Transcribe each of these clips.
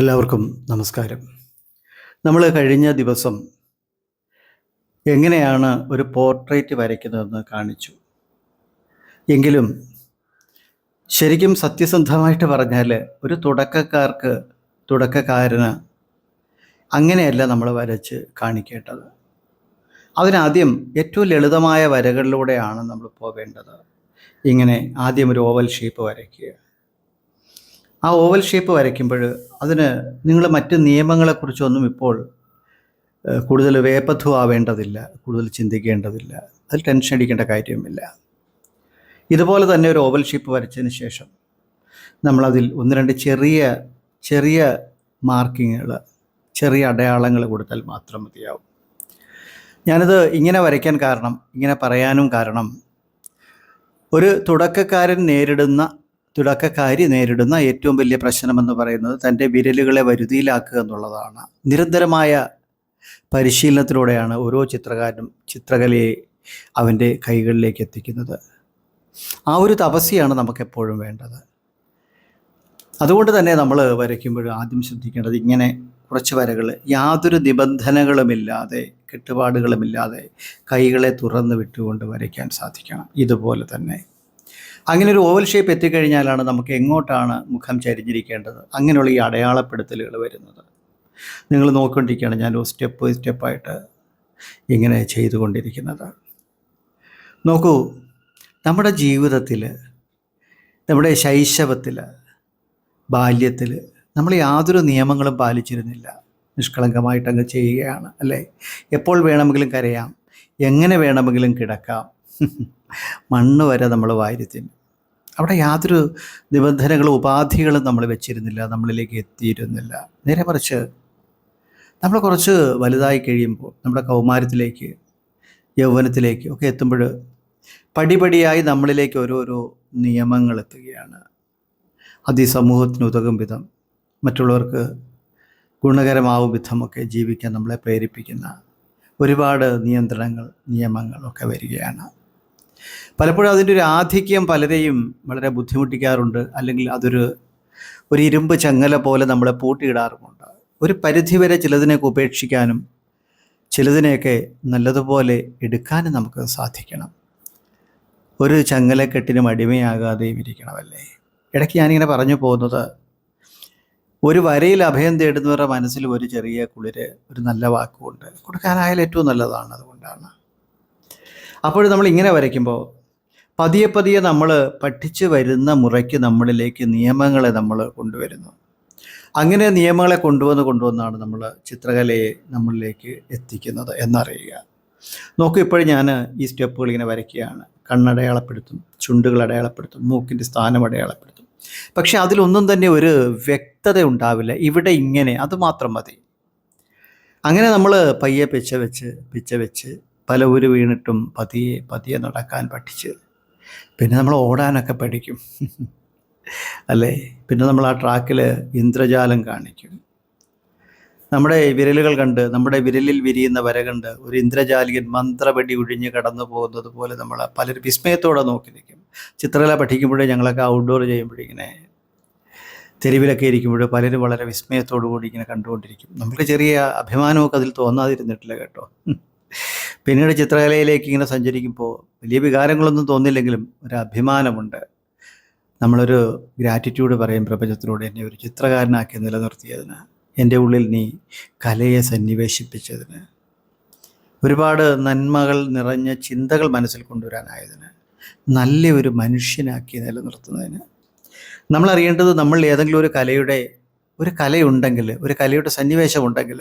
എല്ലാവർക്കും നമസ്കാരം. നമ്മൾ കഴിഞ്ഞ ദിവസം എങ്ങനെയാണ് ഒരു പോർട്രേറ്റ് വരയ്ക്കുന്നതെന്ന് കാണിച്ചു. എങ്കിലും ശരിക്കും സത്യസന്ധമായിട്ട് പറഞ്ഞാൽ ഒരു തുടക്കക്കാർക്ക് തുടക്കക്കാരന് അങ്ങനെയല്ല നമ്മൾ വരച്ച് കാണിക്കേണ്ടത്. അതിനാദ്യം ഏറ്റവും ലളിതമായ വരകളിലൂടെയാണ് നമ്മൾ പോകേണ്ടത് ഇങ്ങനെ ആദ്യം ഒരു ഓവൽ ഷേപ്പ് വരയ്ക്കുക. ആ ഓവൽ ഷേപ്പ് വരയ്ക്കുമ്പോൾ അതിന് നിങ്ങൾ മറ്റ് നിയമങ്ങളെക്കുറിച്ചൊന്നും ഇപ്പോൾ കൂടുതൽ വേപ്പത്വ ആവേണ്ടതില്ല കൂടുതൽ ചിന്തിക്കേണ്ടതില്ല. അതിൽ ടെൻഷൻ അടിക്കേണ്ട കാര്യവുമില്ല. ഇതുപോലെ തന്നെ ഒരു ഓവൽ ഷേപ്പ് വരച്ചതിന് ശേഷം നമ്മളതിൽ ഒന്ന് രണ്ട് ചെറിയ ചെറിയ മാർക്കിങ്ങുകൾ ചെറിയ അടയാളങ്ങൾ കൊടുത്താൽ മാത്രം മതിയാവും. ഞാനിത് ഇങ്ങനെ വരയ്ക്കാൻ കാരണം ഇങ്ങനെ പറയാനും കാരണം ഒരു തുടക്കക്കാരൻ നേരിടുന്ന തുടക്കക്കാരി നേരിടുന്ന ഏറ്റവും വലിയ പ്രശ്നമെന്ന് പറയുന്നത് തന്റെ വിരലുകളെ വരുതിയിലാക്കുക എന്നുള്ളതാണ്. നിരന്തരമായ പരിശീലനത്തിലൂടെയാണ് ഓരോ ചിത്രകാരനും ചിത്രകലയെ അവന്റെ കൈകളിലേക്ക് എത്തിക്കുന്നത്. ആ ഒരു തപസ്യാണ് നമുക്കെപ്പോഴും വേണ്ടത്. അതുകൊണ്ട് തന്നെ നമ്മൾ വരയ്ക്കുമ്പോൾ ആദ്യം ശ്രദ്ധിക്കേണ്ടത് ഇങ്ങനെ കുറച്ച് വരകൾ യാതൊരു നിബന്ധനകളുമില്ലാതെ കെട്ടുപാടുകളുമില്ലാതെ കൈകളെ തുറന്ന് വിട്ടുകൊണ്ട് വരയ്ക്കാൻ സാധിക്കണം. ഇതുപോലെ തന്നെ അങ്ങനെ ഒരു ഓവൽ ഷേപ്പ് എത്തിക്കഴിഞ്ഞാലാണ് നമുക്ക് എങ്ങോട്ടാണ് മുഖം ചരിഞ്ഞിരിക്കേണ്ടത്? അങ്ങനെയുള്ള ഈ അടയാളപ്പെടുത്തലുകൾ വരുന്നത്. നിങ്ങൾ നോക്കിക്കൊണ്ടിരിക്കുകയാണ് ഞാൻ സ്റ്റെപ്പ് സ്റ്റെപ്പായിട്ട് ഇങ്ങനെ ചെയ്തുകൊണ്ടിരിക്കുന്നത്. നോക്കൂ നമ്മുടെ ജീവിതത്തിൽ നമ്മുടെ ശൈശവത്തിൽ ബാല്യത്തിൽ നമ്മൾ യാതൊരു നിയമങ്ങളും പാലിച്ചിരുന്നില്ല. നിഷ്കളങ്കമായിട്ട് അങ്ങ് ചെയ്യുകയാണ് അല്ലേ? എപ്പോൾ വേണമെങ്കിലും കരയാം എങ്ങനെ വേണമെങ്കിലും കിടക്കാം മണ്ണ് വരെ നമ്മൾ വാരിത്തിനും അവിടെ യാതൊരു നിബന്ധനകളും ഉപാധികളും നമ്മൾ വെച്ചിരുന്നില്ല നമ്മളിലേക്ക് എത്തിയിരുന്നില്ല. നേരെ മറിച്ച് നമ്മൾ കുറച്ച് വലുതായി കഴിയുമ്പോൾ നമ്മുടെ കൗമാരത്തിലേക്ക് യൗവനത്തിലേക്ക് ഒക്കെ എത്തുമ്പോൾ പടിപടിയായി നമ്മളിലേക്ക് ഓരോരോ നിയമങ്ങൾ എത്തുകയാണ്. അത് ഈ സമൂഹത്തിന് ഉതകും വിധം മറ്റുള്ളവർക്ക് ഗുണകരമാവും വിധമൊക്കെ ജീവിക്കാൻ നമ്മളെ പ്രേരിപ്പിക്കുന്ന ഒരുപാട് നിയന്ത്രണങ്ങൾ നിയമങ്ങളൊക്കെ വരികയാണ്. പലപ്പോഴും അതിന്റെ ഒരു ആധിക്യം പലരെയും വളരെ ബുദ്ധിമുട്ടിക്കാറുണ്ട്. അല്ലെങ്കിൽ അതൊരു ഒരു ഇരുമ്പ് ചങ്ങല പോലെ നമ്മളെ പൂട്ടിയിടാറുമുണ്ട്. ഒരു പരിധിവരെ ചിലതിനെയൊക്കെ ഉപേക്ഷിക്കാനും ചിലതിനെയൊക്കെ നല്ലതുപോലെ എടുക്കാനും നമുക്ക് സാധിക്കണം. ഒരു ചങ്ങലക്കെട്ടിനും അടിമയാകാതെയും ഇരിക്കണമല്ലേ? ഇടയ്ക്ക് ഞാനിങ്ങനെ പറഞ്ഞു പോകുന്നത് ഒരു വരയിൽ അഭയം തേടുന്നവരുടെ മനസ്സിൽ ഒരു ചെറിയ കുളിര് ഒരു നല്ല വാക്കുകൊണ്ട് കൊടുക്കാനായാലും ഏറ്റവും നല്ലതാണ് അതുകൊണ്ടാണ്. അപ്പോൾ നമ്മൾ ഇങ്ങനെ വരയ്ക്കുമ്പോൾ പതിയെ പതിയെ നമ്മൾ പഠിച്ചു വരുന്ന മുറയ്ക്ക് നമ്മളിലേക്ക് നിയമങ്ങളെ നമ്മൾ കൊണ്ടുവരുന്നു. അങ്ങനെ നിയമങ്ങളെ കൊണ്ടുവന്ന് കൊണ്ടുവന്നാണ് നമ്മൾ ചിത്രകലയെ നമ്മളിലേക്ക് എത്തിക്കുന്നത് എന്നറിയുക. നോക്കൂ ഇപ്പോഴും ഞാൻ ഈ സ്റ്റെപ്പുകൾ ഇങ്ങനെ വരയ്ക്കുകയാണ്. കണ്ണടയാളപ്പെടുത്തും ചുണ്ടുകൾ അടയാളപ്പെടുത്തും മൂക്കിന്റെ സ്ഥാനം അടയാളപ്പെടുത്തും. പക്ഷെ അതിലൊന്നും തന്നെ ഒരു വ്യക്തത ഉണ്ടാവില്ല. ഇവിടെ ഇങ്ങനെ അത് മാത്രം മതി. അങ്ങനെ നമ്മൾ പയ്യെ പിച്ച വെച്ച് പിച്ച വെച്ച് പല ഊര് വീണിട്ടും പതിയെ പതിയെ നടക്കാൻ പഠിച്ച്. പിന്നെ നമ്മൾ ഓടാനൊക്കെ പഠിക്കും. അല്ലേ? പിന്നെ നമ്മൾ ആ ട്രാക്കിൽ ഇന്ദ്രജാലം കാണിക്കും. നമ്മുടെ വിരലുകൾ കണ്ട് നമ്മുടെ വിരലിൽ വിരിയുന്ന വര കണ്ട് ഒരു ഇന്ദ്രജാലികൻ മന്ത്രപടി ഒഴിഞ്ഞ് കടന്നു പോകുന്നത് പോലെ നമ്മൾ പലരും വിസ്മയത്തോടെ നോക്കി നിൽക്കും. ചിത്രകല പഠിക്കുമ്പോഴേ ഞങ്ങളൊക്കെ ഔട്ട്ഡോർ ചെയ്യുമ്പോഴിങ്ങനെ തെരുവിലൊക്കെ ഇരിക്കുമ്പോൾ പലരും വളരെ വിസ്മയത്തോടു കൂടി ഇങ്ങനെ കണ്ടുകൊണ്ടിരിക്കും. നമുക്ക് ചെറിയ അഭിമാനമൊക്കെ അതിൽ തോന്നാതിരുന്നിട്ടില്ല കേട്ടോ. പിന്നീട് ചിത്രകലയിലേക്ക് ഇങ്ങനെ സഞ്ചരിക്കുമ്പോൾ വലിയ വികാരങ്ങളൊന്നും തോന്നില്ലെങ്കിലും ഒരു അഭിമാനമുണ്ട്. നമ്മളൊരു ഗ്രാറ്റിറ്റ്യൂഡ് പറയും പ്രപഞ്ചത്തിലൂടെ എന്നെ ഒരു ചിത്രകാരനാക്കി നിലനിർത്തിയതിന് എന്റെ ഉള്ളിൽ നീ കലയെ സന്നിവേശിപ്പിച്ചതിന് ഒരുപാട് നന്മകൾ നിറഞ്ഞ ചിന്തകൾ മനസ്സിൽ കൊണ്ടുവരാനായതിന് നല്ല ഒരു മനുഷ്യനാക്കി നിലനിർത്തുന്നതിന്. നമ്മളറിയേണ്ടത് നമ്മൾ ഏതെങ്കിലും ഒരു കലയുടെ ഒരു കലയുണ്ടെങ്കിൽ ഒരു കലയുടെ സന്നിവേശമുണ്ടെങ്കിൽ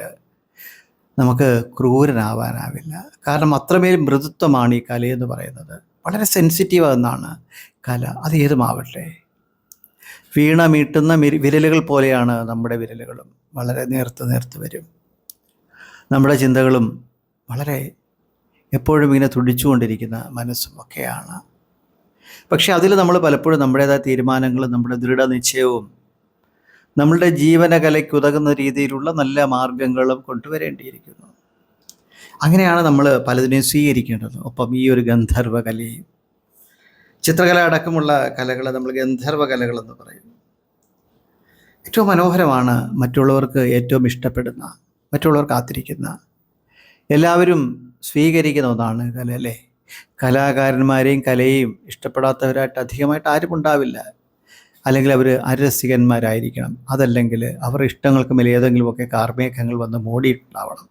നമുക്ക് ക്രൂരനാവാനാവില്ല. കാരണം അത്രമേൽ മൃദുത്വമാണ് ഈ കലയെന്ന് പറയുന്നത്. വളരെ സെൻസിറ്റീവ് എന്നാണ് കല. അത് ഏതുമാവട്ടെ വീണ മീട്ടുന്ന വിരലുകൾ പോലെയാണ് നമ്മുടെ വിരലുകളും. വളരെ നേർത്ത് നേർത്ത് വരും. നമ്മുടെ ചിന്തകളും വളരെ എപ്പോഴും ഇങ്ങനെ തുടിച്ചുകൊണ്ടിരിക്കുന്ന മനസ്സും ഒക്കെയാണ്. പക്ഷേ അതിൽ നമ്മൾ പലപ്പോഴും നമ്മുടേതായ തീരുമാനങ്ങളും നമ്മുടെ ദൃഢനിശ്ചയവും നമ്മളുടെ ജീവനകലയ്ക്ക് ഉതകുന്ന രീതിയിലുള്ള നല്ല മാർഗങ്ങളും കൊണ്ടുവരേണ്ടിയിരിക്കുന്നു. അങ്ങനെയാണ് നമ്മൾ പലതിനെയും സ്വീകരിക്കേണ്ടത്. ഒപ്പം ഈ ഒരു ഗന്ധർവ കലയും ചിത്രകല അടക്കമുള്ള കലകളെ നമ്മൾ ഗന്ധർവ കലകളെന്ന് പറയും. ഏറ്റവും മനോഹരമാണ് മറ്റുള്ളവർക്ക് ഏറ്റവും ഇഷ്ടപ്പെടുന്ന മറ്റുള്ളവർ കാത്തിരിക്കുന്ന എല്ലാവരും സ്വീകരിക്കുന്ന ഒന്നാണ് കല അല്ലേ? കലാകാരന്മാരെയും കലയെയും ഇഷ്ടപ്പെടാത്തവരായിട്ട് അധികമായിട്ട് ആരും ഉണ്ടാവില്ല. അല്ലെങ്കിൽ അവർ അരസികന്മാരായിരിക്കണം അതല്ലെങ്കിൽ അവരുടെ ഇഷ്ടങ്ങൾക്ക് മേലെ ഏതെങ്കിലുമൊക്കെ കാർമേഘങ്ങൾ വന്ന് മൂടിയിട്ടുണ്ടാവണം.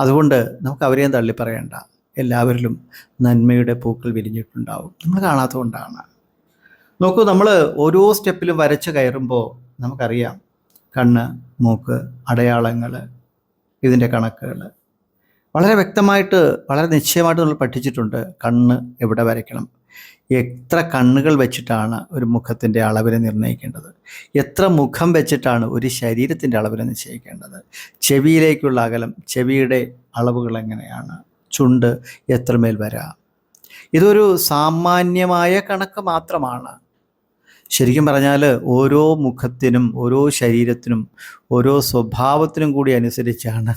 അതുകൊണ്ട് നമുക്ക് അവരെയും തള്ളി പറയണ്ട. എല്ലാവരിലും നന്മയുടെ പൂക്കൾ വിരിഞ്ഞിട്ടുണ്ടാവും. നമ്മൾ കാണാത്തതുകൊണ്ടാണ്. നോക്കൂ നമ്മൾ ഓരോ സ്റ്റെപ്പിലും വരച്ച് കയറുമ്പോൾ നമുക്കറിയാം. കണ്ണ് മൂക്ക് അടയാളങ്ങൾ ഇതിന്റെ കണക്കുകൾ. വളരെ വ്യക്തമായിട്ട് വളരെ നിശ്ചയമായിട്ട് നമ്മൾ പഠിച്ചിട്ടുണ്ട് കണ്ണ് എവിടെ വരയ്ക്കണം എത്ര കണ്ണുകൾ വെച്ചിട്ടാണ് ഒരു മുഖത്തിന്റെ അളവിനെ നിർണയിക്കേണ്ടത്? എത്ര മുഖം വെച്ചിട്ടാണ് ഒരു ശരീരത്തിന്റെ അളവിനെ നിശ്ചയിക്കേണ്ടത്? ചെവിയിലേക്കുള്ള അകലം ചെവിയുടെ അളവുകൾ എങ്ങനെയാണ്? ചുണ്ട് എത്രമേൽ വരാം? ഇതൊരു സാമാന്യമായ കണക്ക് മാത്രമാണ്. ശരിക്കും പറഞ്ഞാൽ ഓരോ മുഖത്തിനും ഓരോ ശരീരത്തിനും ഓരോ സ്വഭാവത്തിനും കൂടി അനുസരിച്ചാണ്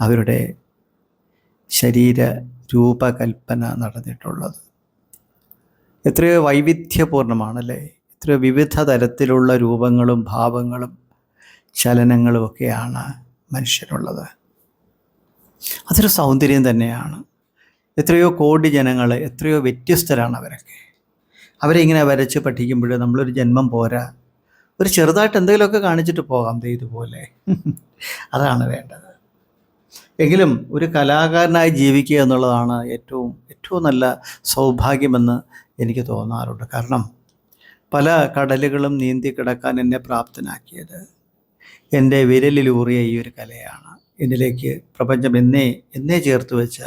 അവരുടെ ശരീര രൂപകൽപ്പന നടന്നിട്ടുള്ളത്. എത്രയോ വൈവിധ്യപൂർണമാണല്ലേ എത്രയോ വിവിധ തരത്തിലുള്ള രൂപങ്ങളും ഭാവങ്ങളും ചലനങ്ങളും ഒക്കെയാണ് മനുഷ്യരുള്ളത് അതൊരു സൗന്ദര്യം തന്നെയാണ്. എത്രയോ കോടി ജനങ്ങൾ എത്രയോ വ്യത്യസ്തരാണ് അവരൊക്കെ. അവരെ ഇങ്ങനെ വരച്ച് പഠിക്കുമ്പോൾ നമ്മളൊരു ജന്മം പോരാ. ഒരു ചെറുതായിട്ട് എന്തെങ്കിലുമൊക്കെ കാണിച്ചിട്ട് പോകാം ഇതുപോലെ. അതാണ് വേണ്ടത്. എങ്കിലും ഒരു കലാകാരനായി ജീവിക്കുക എന്നുള്ളതാണ് ഏറ്റവും ഏറ്റവും നല്ല സൗഭാഗ്യമെന്ന് എനിക്ക് തോന്നാറുണ്ട്. കാരണം പല കടലുകളും നീന്തി കിടക്കാൻ എന്നെ പ്രാപ്തനാക്കിയത് എന്റെ വിരലിലൂറിയ ഈ ഒരു കലയാണ്. എന്നിലേക്ക് പ്രപഞ്ചം എന്നേ എന്നേ ചേർത്ത് വെച്ച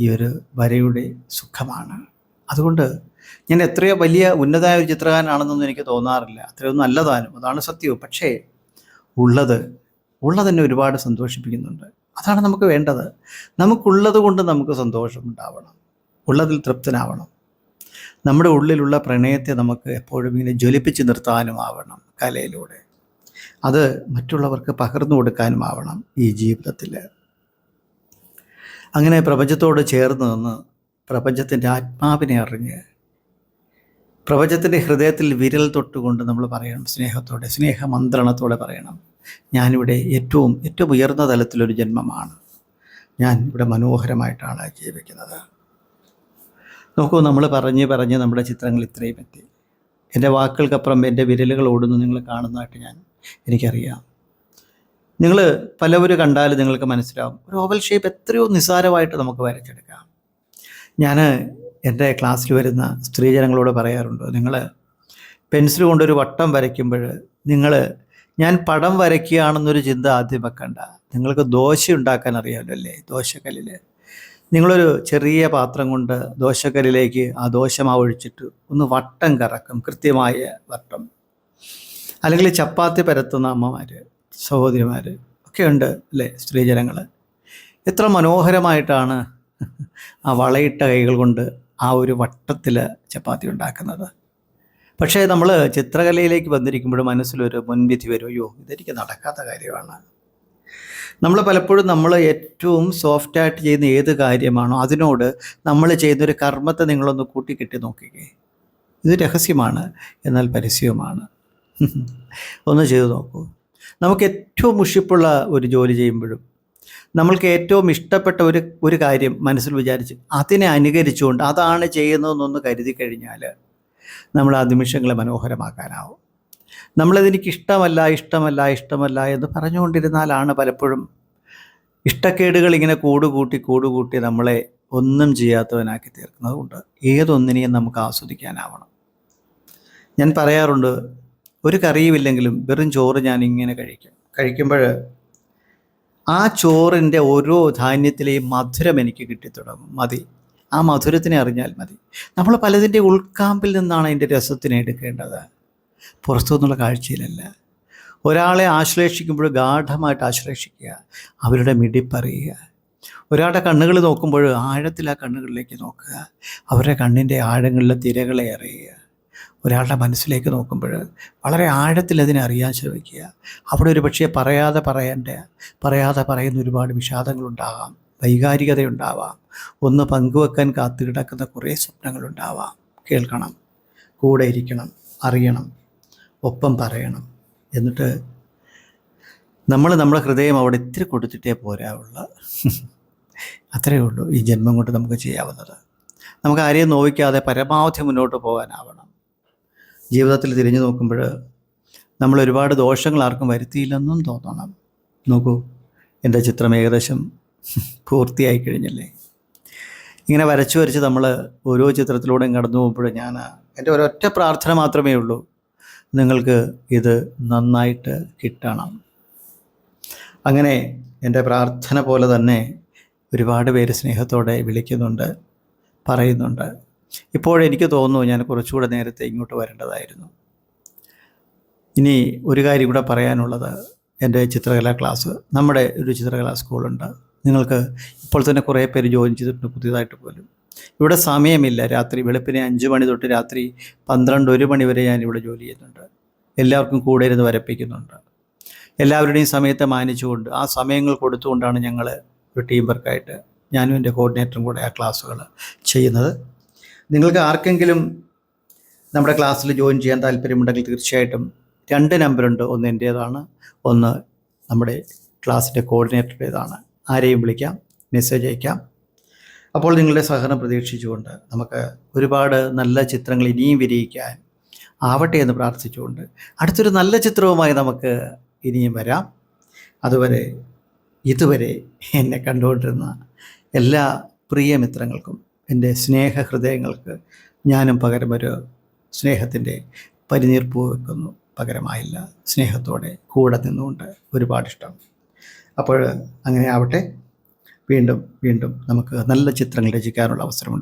ഈ ഒരു വരയുടെ സുഖമാണ്. അതുകൊണ്ട് ഞാൻ എത്രയോ വലിയ ഉന്നതമായ ഒരു ചിത്രകാരനാണെന്നൊന്നും എനിക്ക് തോന്നാറില്ല. അത്രയൊന്നും നല്ലതാനും അതാണ് സത്യവും. പക്ഷേ ഉള്ളത് ഉള്ളത് തന്നെ ഒരുപാട് സന്തോഷിപ്പിക്കുന്നുണ്ട്. അതാണ് നമുക്ക് വേണ്ടത്. നമുക്കുള്ളത് കൊണ്ട് നമുക്ക് സന്തോഷമുണ്ടാവണം ഉള്ളതിൽ തൃപ്തനാവണം. നമ്മുടെ ഉള്ളിലുള്ള പ്രണയത്തെ നമുക്ക് എപ്പോഴും ഇങ്ങനെ ജ്വലിപ്പിച്ച് നിർത്താനുമാവണം കലയിലൂടെ. അത് മറ്റുള്ളവർക്ക് പകർന്നു കൊടുക്കാനുമാവണം ഈ ജീവിതത്തിൽ അങ്ങനെ പ്രപഞ്ചത്തോട് ചേർന്ന് നിന്ന് പ്രപഞ്ചത്തിന്റെ ആത്മാവിനെ അറിഞ്ഞ് പ്രപഞ്ചത്തിന്റെ ഹൃദയത്തിൽ വിരൽ തൊട്ടുകൊണ്ട് നമ്മൾ പറയണം സ്നേഹത്തോടെ സ്നേഹമന്ത്രണത്തോടെ പറയണം. ഞാനിവിടെ ഏറ്റവും ഏറ്റവും ഉയർന്ന തലത്തിലൊരു ജന്മമാണ്. ഞാൻ ഇവിടെ മനോഹരമായിട്ടാണ് ജീവിക്കുന്നത്. നോക്കൂ നമ്മൾ പറഞ്ഞ് പറഞ്ഞ് നമ്മുടെ ചിത്രങ്ങൾ ഇത്രയും എത്തി. എന്റെ വാക്കുകൾക്കപ്പുറം എന്റെ വിരലുകൾ ഓടുന്നു നിങ്ങൾ കാണുന്നതായിട്ട് ഞാൻ എനിക്കറിയാം. നിങ്ങൾ പലവരും കണ്ടാൽ നിങ്ങൾക്ക് മനസ്സിലാവും ഒരു ഓവൽ ഷേപ്പ് എത്രയോ നിസ്സാരമായിട്ട് നമുക്ക് വരച്ചെടുക്കാം. ഞാൻ എന്റെ ക്ലാസ്സിൽ വരുന്ന സ്ത്രീജനങ്ങളോട് പറയാറുണ്ട് നിങ്ങൾ പെൻസിൽ കൊണ്ടൊരു വട്ടം വരയ്ക്കുമ്പോൾ നിങ്ങൾ ഞാൻ പടം വരയ്ക്കുകയാണെന്നൊരു ചിന്ത ആദ്യം വെക്കണ്ട. നിങ്ങൾക്ക് ദോശ ഉണ്ടാക്കാൻ അറിയാമല്ലോ അല്ലേ ദോശക്കല്ലിൽ നിങ്ങളൊരു ചെറിയ പാത്രം കൊണ്ട് ദോശക്കല്ലിലേക്ക് ആ ദോശമാവ് ഒഴിച്ചിട്ട് ഒന്ന് വട്ടം കറക്കും കൃത്യമായ വട്ടം. അല്ലെങ്കിൽ ചപ്പാത്തി പരത്തുന്ന അമ്മമാർ സഹോദരിമാർ ഒക്കെയുണ്ട് അല്ലേ സ്ത്രീജനങ്ങൾ എത്ര മനോഹരമായിട്ടാണ് ആ വളയിട്ട കൈകൾ കൊണ്ട് ആ ഒരു വട്ടത്തിൽ ചപ്പാത്തി ഉണ്ടാക്കുന്നത്. പക്ഷേ നമ്മൾ ചിത്രകലയിലേക്ക് വന്നിരിക്കുമ്പോൾ മനസ്സിലൊരു മുൻവിധി വരും അയ്യോ ഇതെനിക്ക് നടക്കാത്ത കാര്യമാണ്. നമ്മൾ പലപ്പോഴും നമ്മൾ ഏറ്റവും സോഫ്റ്റായിട്ട് ചെയ്യുന്ന ഏത് കാര്യമാണോ അതിനോട് നമ്മൾ ചെയ്യുന്നൊരു കർമ്മത്തെ നിങ്ങളൊന്ന് കൂട്ടിക്കെട്ടി നോക്കിക്കേ. ഇത് രഹസ്യമാണ് എന്നാൽ പരസ്യവുമാണ്. ഒന്ന് ചെയ്തു നോക്കൂ. നമുക്ക് ഏറ്റവും മുഷിപ്പുള്ള ഒരു ജോലി ചെയ്യുമ്പോഴും നമ്മൾക്ക് ഏറ്റവും ഇഷ്ടപ്പെട്ട ഒരു ഒരു കാര്യം മനസ്സിൽ വിചാരിച്ച് അതിനെ അനുകരിച്ചുകൊണ്ട് അതാണ് ചെയ്യുന്നതെന്നൊന്ന് കരുതി കഴിഞ്ഞാൽ നമ്മൾ ആ നിമിഷങ്ങളെ മനോഹരമാക്കാനാവും. നമ്മളതെനിക്ക് ഇഷ്ടമല്ല ഇഷ്ടമല്ല ഇഷ്ടമല്ല എന്ന് പറഞ്ഞുകൊണ്ടിരുന്നാലാണ് പലപ്പോഴും ഇഷ്ടക്കേടുകൾ ഇങ്ങനെ കൂടുകൂട്ടി കൂടുകൂട്ടി നമ്മളെ ഒന്നും ചെയ്യാത്തവനാക്കി തീർക്കുന്നത് അതുകൊണ്ട് ഏതൊന്നിനെയും നമുക്ക് ആസ്വദിക്കാനാവണം. ഞാൻ പറയാറുണ്ട് ഒരു കറിയുമില്ലെങ്കിലും വെറും ചോറ് ഞാൻ ഇങ്ങനെ കഴിക്കും. കഴിക്കുമ്പോൾ ആ ചോറിന്റെ ഓരോ ധാന്യത്തിലെയും മധുരം എനിക്ക് കിട്ടിത്തുടങ്ങും. മതി. ആ മധുരത്തിനെ അറിഞ്ഞാൽ മതി. നമ്മൾ പലതിന്റെ ഉൾക്കാമ്പിൽ നിന്നാണ് അതിന്റെ രസത്തിനെ എടുക്കേണ്ടത്. പുറത്തു നിന്നുള്ള കാഴ്ചയിലല്ല. ഒരാളെ ആശ്ലേഷിക്കുമ്പോൾ ഗാഠമായിട്ട് ആശ്ലേഷിക്കുക അവരുടെ മിടിപ്പറിയുക. ഒരാളുടെ കണ്ണുകൾ നോക്കുമ്പോൾ ആഴത്തിൽ ആ കണ്ണുകളിലേക്ക് നോക്കുക അവരുടെ കണ്ണിന്റെ ആഴങ്ങളിലെ തിരകളെ അറിയുക. ഒരാളുടെ മനസ്സിലേക്ക് നോക്കുമ്പോൾ വളരെ ആഴത്തിൽ അതിനെ അറിയാൻ ശ്രമിക്കുക. അവിടെ ഒരു പക്ഷേ പറയാതെ പറയേണ്ട പറയാതെ പറയുന്ന ഒരുപാട് വിഷാദങ്ങളുണ്ടാകാം വൈകാരികതയുണ്ടാവാം. ഒന്ന് പങ്കുവെക്കാൻ കാത്തു കിടക്കുന്ന കുറേ സ്വപ്നങ്ങളുണ്ടാവാം. കേൾക്കണം കൂടെ ഇരിക്കണം അറിയണം. ഒപ്പം പറയണം. എന്നിട്ട് നമ്മൾ നമ്മുടെ ഹൃദയം അവിടെ ഇത്തിരി കൊടുത്തിട്ടേ പോരാവുള്ള അത്രയേ ഉള്ളൂ ഈ ജന്മം കൊണ്ട് നമുക്ക് ചെയ്യാവുന്നത്. നമുക്ക് ആരെയും നോവിക്കാതെ പരമാവധി മുന്നോട്ട് പോകാനാവണം. ജീവിതത്തിൽ തിരിഞ്ഞു നോക്കുമ്പോൾ നമ്മൾ ഒരുപാട് ദോഷങ്ങൾ ആർക്കും വരുത്തിയില്ലെന്നും തോന്നണം. നോക്കൂ എന്റെ ചിത്രം ഏകദേശം പൂർത്തിയായി കഴിഞ്ഞല്ലേ? ഇങ്ങനെ വരച്ചു വരച്ച് നമ്മൾ ഓരോ ചിത്രത്തിലൂടെയും കടന്നു പോകുമ്പോൾ ഞാൻ എന്റെ ഒരൊറ്റ പ്രാർത്ഥന മാത്രമേ ഉള്ളൂ. നിങ്ങൾക്ക് ഇത് നന്നായിട്ട് കിട്ടണം. അങ്ങനെ എന്റെ പ്രാർത്ഥന പോലെ തന്നെ ഒരുപാട് പേര് സ്നേഹത്തോടെ വിളിക്കുന്നുണ്ട് പറയുന്നുണ്ട്. ഇപ്പോഴെനിക്ക് തോന്നുന്നു ഞാൻ കുറച്ചുകൂടെ നേരത്തെ ഇങ്ങോട്ട് വരേണ്ടതായിരുന്നു. ഇനി ഒരു കാര്യം കൂടെ പറയാനുള്ളത്. എന്റെ ചിത്രകലാ ക്ലാസ് നമ്മുടെ ഒരു ചിത്രകലാ സ്കൂളുണ്ട്. നിങ്ങൾക്ക് ഇപ്പോൾ തന്നെ കുറേ പേര് ജോയിൻ ചെയ്തിട്ടുണ്ട് പുതിയതായിട്ട് പോലും. ഇവിടെ സമയമില്ല. രാത്രി വെളുപ്പിനെ അഞ്ച് മണി തൊട്ട് രാത്രി പന്ത്രണ്ട് ഒരു മണി വരെ ഞാൻ ഇവിടെ ജോലി ചെയ്യുന്നുണ്ട്. എല്ലാവർക്കും കൂടെ ഇരുന്ന് വരപ്പിക്കുന്നുണ്ട്. എല്ലാവരുടെയും സമയത്തെ മാനിച്ചുകൊണ്ട് ആ സമയങ്ങൾ കൊടുത്തുകൊണ്ടാണ് ഞങ്ങൾ ഒരു ടീം വർക്കായിട്ട് ഞാനും എന്റെ കോർഡിനേറ്ററും കൂടെ ആ ക്ലാസ്സുകൾ ചെയ്യുന്നത്. നിങ്ങൾക്ക് ആർക്കെങ്കിലും നമ്മുടെ ക്ലാസ്സിൽ ജോയിൻ ചെയ്യാൻ താല്പര്യമുണ്ടെങ്കിൽ തീർച്ചയായിട്ടും രണ്ട് നമ്പറുണ്ട് ഒന്ന് എന്റേതാണ് ഒന്ന് നമ്മുടെ ക്ലാസ്സിന്റെ കോർഡിനേറ്ററുടേതാണ് ആരെയും വിളിക്കാം മെസ്സേജ് അയക്കാം. അപ്പോൾ നിങ്ങളുടെ സഹകരണം പ്രതീക്ഷിച്ചുകൊണ്ട് നമുക്ക് ഒരുപാട് നല്ല ചിത്രങ്ങൾ ഇനിയും വിരിയിക്കാൻ ആവട്ടെ എന്ന് പ്രാർത്ഥിച്ചുകൊണ്ട് അടുത്തൊരു നല്ല ചിത്രവുമായി നമുക്ക് ഇനിയും വരാം. അതുവരെ ഇതുവരെ എന്നെ കണ്ടുകൊണ്ടിരുന്ന എല്ലാ പ്രിയ മിത്രങ്ങൾക്കും എന്റെ സ്നേഹഹൃദയങ്ങൾക്ക് ഞാനും പകരമൊരു സ്നേഹത്തിന്റെ പരിനീർപ്പ് വെക്കുന്നു. പകരമായില്ല. സ്നേഹത്തോടെ കൂടെ നിന്നുകൊണ്ട് ഒരുപാട് ഇഷ്ടം. അപ്പോൾ അങ്ങനെ ആവട്ടെ. വീണ്ടും വീണ്ടും നമുക്ക് നല്ല ചിത്രങ്ങൾ രചിക്കാനുള്ള അവസരം